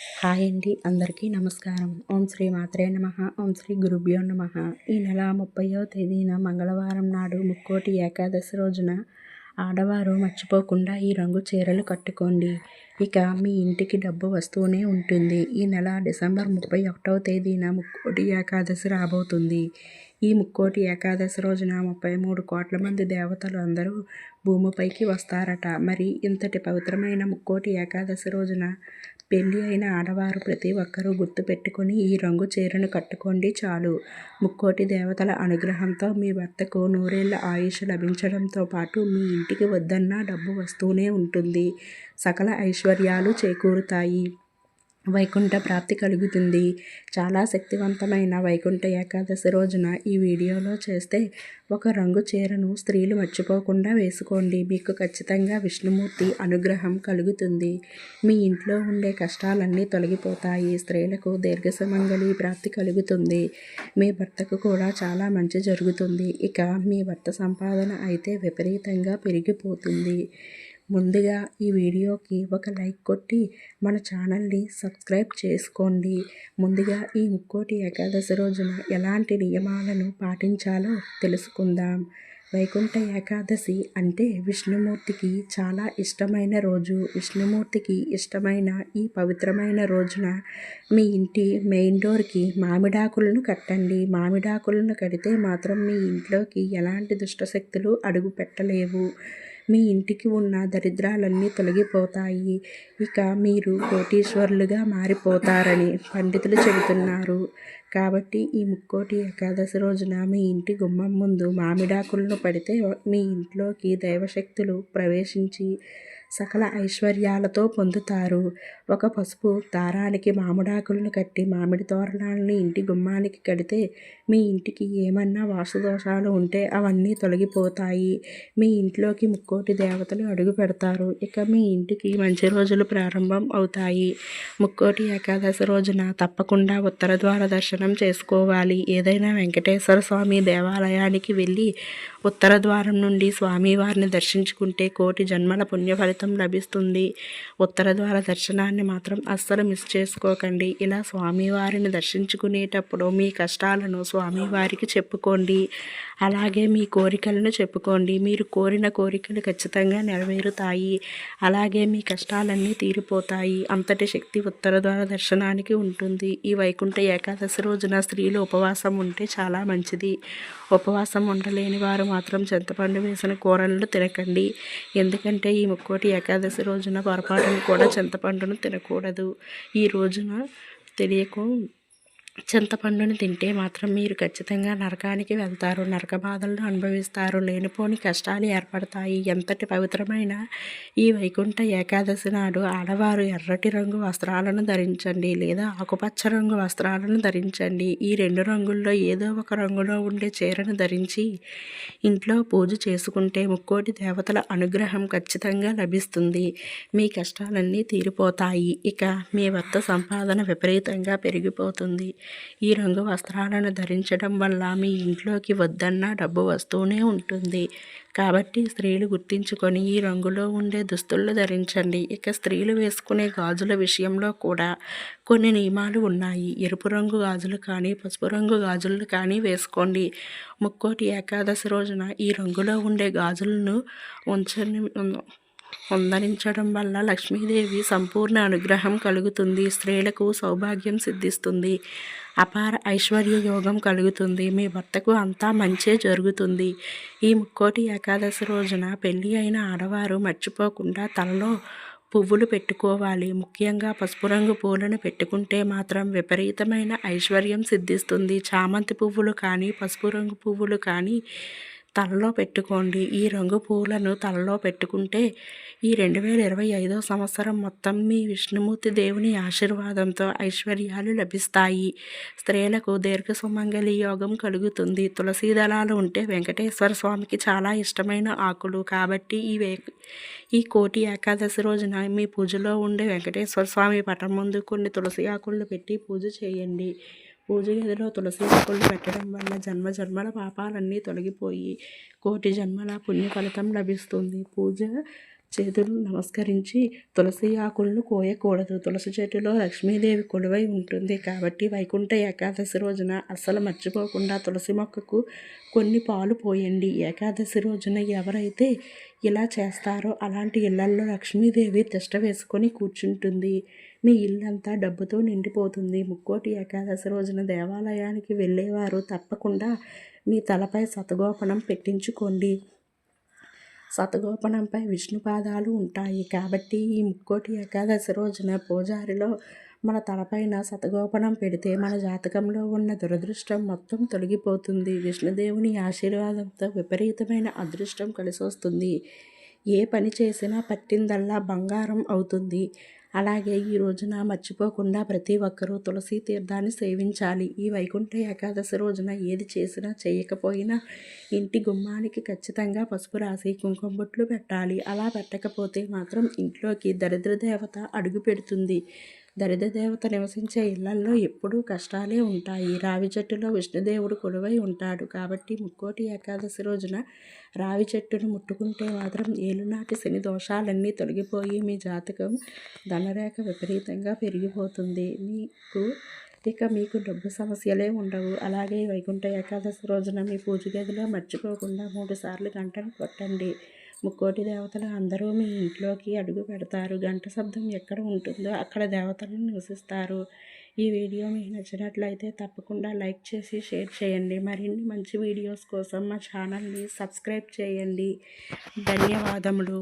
Hi అండి. అందరికీ నమస్కారం. ఓం శ్రీ మాత్రే నమ. ఓం శ్రీ గురుభ్యో నమ. ఈ నెల ముప్పయో తేదీన మంగళవారం నాడు ముక్కోటి ఏకాదశి రోజున ఆడవారు మర్చిపోకుండా ఈ రంగు చీరలు కట్టుకోండి. ఇక మీ ఇంటికి డబ్బు వస్తూనే ఉంటుంది. ఈ నెల డిసెంబర్ ముప్పై ఒకటవ తేదీన ముక్కోటి ఏకాదశి రాబోతుంది. ఈ ముక్కోటి ఏకాదశి రోజున ముప్పై మూడు కోట్ల మంది దేవతలు అందరూ భూమిపైకి వస్తారట. మరి ఇంతటి పవిత్రమైన ముక్కోటి ఏకాదశి రోజున పెళ్ళి అయిన ఆడవారు ప్రతి ఒక్కరూ గుర్తుపెట్టుకొని ఈ రంగు చీరను కట్టుకోండి చాలు. ముక్కోటి దేవతల అనుగ్రహంతో మీ భర్తకు నూరేళ్ళ ఆయుష్ లభించడంతో పాటు మీ ఇంటికి వద్దన్నా డబ్బు వస్తూనే ఉంటుంది. సకల ఐశ్వర్యాలు చేకూరుతాయి. వైకుంఠ ప్రాప్తి కలుగుతుంది. చాలా శక్తివంతమైన వైకుంఠ ఏకాదశి రోజున ఈ వీడియోలో చేస్తే ఒక రంగు చీరను స్త్రీలు మర్చిపోకుండా వేసుకోండి. మీకు ఖచ్చితంగా విష్ణుమూర్తి అనుగ్రహం కలుగుతుంది. మీ ఇంట్లో ఉండే కష్టాలన్నీ తొలగిపోతాయి. స్త్రీలకు దీర్ఘసమంగళి ప్రాప్తి కలుగుతుంది. మీ భర్తకు కూడా చాలా మంచి జరుగుతుంది. ఇక మీ భర్త సంపాదన అయితే విపరీతంగా పెరిగిపోతుంది. ముందుగా ఈ వీడియోకి ఒక లైక్ కొట్టి మన ఛానల్ని సబ్స్క్రైబ్ చేసుకోండి. ముందుగా ఈ ముక్కోటి ఏకాదశి రోజున ఎలాంటి నియమాలను పాటించాలో తెలుసుకుందాం. వైకుంఠ ఏకాదశి అంటే విష్ణుమూర్తికి చాలా ఇష్టమైన రోజు. విష్ణుమూర్తికి ఇష్టమైన ఈ పవిత్రమైన రోజున మీ ఇంటి మెయిన్ డోర్కి మామిడాకులను కట్టండి. మామిడాకులను కడితే మాత్రం మీ ఇంట్లోకి ఎలాంటి దుష్టశక్తులు అడుగు పెట్టలేవు మీ ఇంటికి ఉన్న దరిద్రాలన్నీ తొలగిపోతాయి. ఇక మీరు కోటీశ్వరులుగా మారిపోతారని పండితులు చెబుతున్నారు. కాబట్టి ఈ ముక్కోటి ఏకాదశి రోజున మీ ఇంటి గుమ్మం ముందు మామిడాకులను పడితే మీ ఇంట్లోకి దైవశక్తులు ప్రవేశించి సకల ఐశ్వర్యాలతో పొందుతారు. ఒక పసుపు దారానికి మామిడాకులను కట్టి మామిడి తోరణాలని ఇంటి గుమ్మానికి కడితే మీ ఇంటికి ఏమన్నా వాసుదోషాలు ఉంటే అవన్నీ తొలగిపోతాయి. మీ ఇంట్లోకి ముక్కోటి దేవతలు అడుగు పెడతారు. ఇక మీ ఇంటికి మంచి రోజులు ప్రారంభం అవుతాయి. ముక్కోటి ఏకాదశి రోజున తప్పకుండా ఉత్తర ద్వార దర్శనం చేసుకోవాలి. ఏదైనా వెంకటేశ్వర స్వామి దేవాలయానికి వెళ్ళి ఉత్తర ద్వారం నుండి స్వామివారిని దర్శించుకుంటే కోటి జన్మల పుణ్య ఫలితం లభిస్తుంది. ఉత్తర ద్వార దర్శనాన్ని మాత్రం అస్సలు మిస్ చేసుకోకండి. ఇలా స్వామివారిని దర్శించుకునేటప్పుడు మీ కష్టాలను స్వామివారికి చెప్పుకోండి. అలాగే మీ కోరికలను చెప్పుకోండి. మీరు కోరిన కోరికలు ఖచ్చితంగా నెరవేరుతాయి. అలాగే మీ కష్టాలన్నీ తీరిపోతాయి. అంతటి శక్తి ఉత్తర ద్వార దర్శనానికి ఉంటుంది. ఈ వైకుంఠ ఏకాదశి రోజున స్త్రీలు ఉపవాసం ఉంటే చాలా మంచిది. ఉపవాసం ఉండలేని వారు మాత్రం చింతపండు వేసిన కూరలను తినకండి. ఎందుకంటే ఈ ముక్కోటి ఏకాదశి రోజున పొరపాటును కూడా చింతపండును తినకూడదు. ఈ రోజున తెలియకు చింతపండుని తింటే మాత్రం మీరు ఖచ్చితంగా నరకానికి వెళ్తారు. నరక బాధలను అనుభవిస్తారు. లేనిపోని కష్టాలు ఏర్పడతాయి. ఎంతటి పవిత్రమైన ఈ వైకుంఠ ఏకాదశి నాడు ఆడవారు ఎర్రటి రంగు వస్త్రాలను ధరించండి లేదా ఆకుపచ్చ రంగు వస్త్రాలను ధరించండి. ఈ రెండు రంగుల్లో ఏదో ఒక రంగులో ఉండే చీరను ధరించి ఇంట్లో పూజ చేసుకుంటే ముక్కోటి దేవతల అనుగ్రహం ఖచ్చితంగా లభిస్తుంది. మీ కష్టాలన్నీ తీరిపోతాయి. ఇక మీ వద్ద సంపాదన విపరీతంగా పెరిగిపోతుంది. ఈ రంగు వస్త్రాలను ధరించడం వల్ల మీ ఇంట్లోకి వద్దన్న డబ్బు వస్తూనే ఉంటుంది. కాబట్టి స్త్రీలు గుర్తించుకొని ఈ రంగులో ఉండే దుస్తులు ధరించండి. ఇక స్త్రీలు వేసుకునే గాజుల విషయంలో కూడా కొన్ని నియమాలు ఉన్నాయి. ఎరుపు రంగు గాజులు కానీ పసుపు రంగు గాజులు కానీ వేసుకోండి. ముక్కోటి ఏకాదశి రోజున ఈ రంగులో ఉండే గాజులను ఉంచని వందరించడం వల్ల లక్ష్మీదేవి సంపూర్ణ అనుగ్రహం కలుగుతుంది. స్త్రీలకు సౌభాగ్యం సిద్ధిస్తుంది. అపార ఐశ్వర్య యోగం కలుగుతుంది. మీ భర్తకు అంతా మంచే జరుగుతుంది. ఈ ముక్కోటి ఏకాదశి రోజున పెళ్ళి అయిన ఆడవారు మర్చిపోకుండా తలలో పువ్వులు పెట్టుకోవాలి. ముఖ్యంగా పసుపు రంగు పూలను పెట్టుకుంటే మాత్రం విపరీతమైన ఐశ్వర్యం సిద్ధిస్తుంది. చామంతి పువ్వులు కానీ పసుపు రంగు పువ్వులు కానీ తలలో పెట్టుకోండి. ఈ రంగు పూలను తలలో పెట్టుకుంటే ఈ రెండు వేల ఇరవై ఐదో సంవత్సరం మొత్తం మీ విష్ణుమూర్తి దేవుని ఆశీర్వాదంతో ఐశ్వర్యాలు లభిస్తాయి. స్త్రీలకు దీర్ఘ సుమంగళి యోగం కలుగుతుంది. తులసి దళాలు ఉంటే వెంకటేశ్వర స్వామికి చాలా ఇష్టమైన ఆకులు. కాబట్టి ఈ వే ఈ కోటి ఏకాదశి రోజున మీ పూజలో ఉండే వెంకటేశ్వర స్వామి పటం ముందు కొన్ని తులసి ఆకులను పెట్టి పూజ చేయండి. పూజ గదిలో తులసి మొక్కలు పెట్టడం వల్ల జన్మ జన్మల పాపాలన్నీ తొలగిపోయి కోటి జన్మల పుణ్య ఫలితం లభిస్తుంది. పూజ చేతులు నమస్కరించి తులసి ఆకులను కోయకూడదు. తులసి చెట్టులో లక్ష్మీదేవి కొలువై ఉంటుంది. కాబట్టి వైకుంఠ ఏకాదశి రోజున అస్సలు మర్చిపోకుండా తులసి మొక్కకు కొన్ని పాలు పోయండి. ఏకాదశి రోజున ఎవరైతే ఇలా చేస్తారో అలాంటి ఇళ్ళల్లో లక్ష్మీదేవి తిష్ట వేసుకొని కూర్చుంటుంది. మీ ఇల్లంతా డబ్బుతో నిండిపోతుంది. ముక్కోటి ఏకాదశి రోజున దేవాలయానికి వెళ్ళేవారు తప్పకుండా మీ తలపై సతగోపనం పెట్టించుకోండి. సతగోపనంపై విష్ణు పాదాలు ఉంటాయి. కాబట్టి ఈ ముక్కోటి ఏకాదశి రోజున పూజారిలో మన తలపైన సతగోపనం పెడితే మన జాతకంలో ఉన్న దురదృష్టం మొత్తం తొలగిపోతుంది. విష్ణుదేవుని ఆశీర్వాదంతో విపరీతమైన అదృష్టం కలిసి వస్తుంది ఏ పని చేసినా పట్టిందల్లా బంగారం అవుతుంది. అలాగే ఈ రోజున మర్చిపోకుండా ప్రతి ఒక్కరూ తులసి తీర్థాన్ని సేవించాలి. ఈ వైకుంఠ ఏకాదశి రోజున ఏది చేసినా చేయకపోయినా ఇంటి గుమ్మానికి ఖచ్చితంగా పసుపు రాసి కుంకుమ బొట్లు పెట్టాలి. అలా పెట్టకపోతే మాత్రం ఇంట్లోకి దరిద్ర దేవత అడుగు పెడుతుంది. దరిద్ర దేవత నివసించే ఇళ్ళల్లో ఎప్పుడూ కష్టాలే ఉంటాయి. రావి చెట్టులో విష్ణుదేవుడు కొలువై ఉంటాడు. కాబట్టి ముక్కోటి ఏకాదశి రోజున రావి చెట్టును ముట్టుకుంటే మాత్రం ఏలునాటి శని దోషాలన్నీ తొలగిపోయి మీ జాతకం ధనరేఖ విపరీతంగా పెరిగిపోతుంది. మీకు ఇక మీకు డబ్బు సమస్యలే ఉండవు. అలాగే వైకుంఠ ఏకాదశి రోజున మీ పూజ గదిలో మర్చిపోకుండా మూడు సార్లు గంటను కొట్టండి. ముక్కోటి దేవతలు అందరూ మీ ఇంట్లోకి అడుగు పెడతారు. గంట శబ్దం ఎక్కడ ఉంటుందో అక్కడ దేవతలను నివసిస్తారు. ఈ వీడియో మీకు నచ్చినట్లయితే తప్పకుండా లైక్ చేసి షేర్ చేయండి. మరిన్ని మంచి వీడియోస్ కోసం మా ఛానల్ని సబ్స్క్రైబ్ చేయండి. ధన్యవాదములు.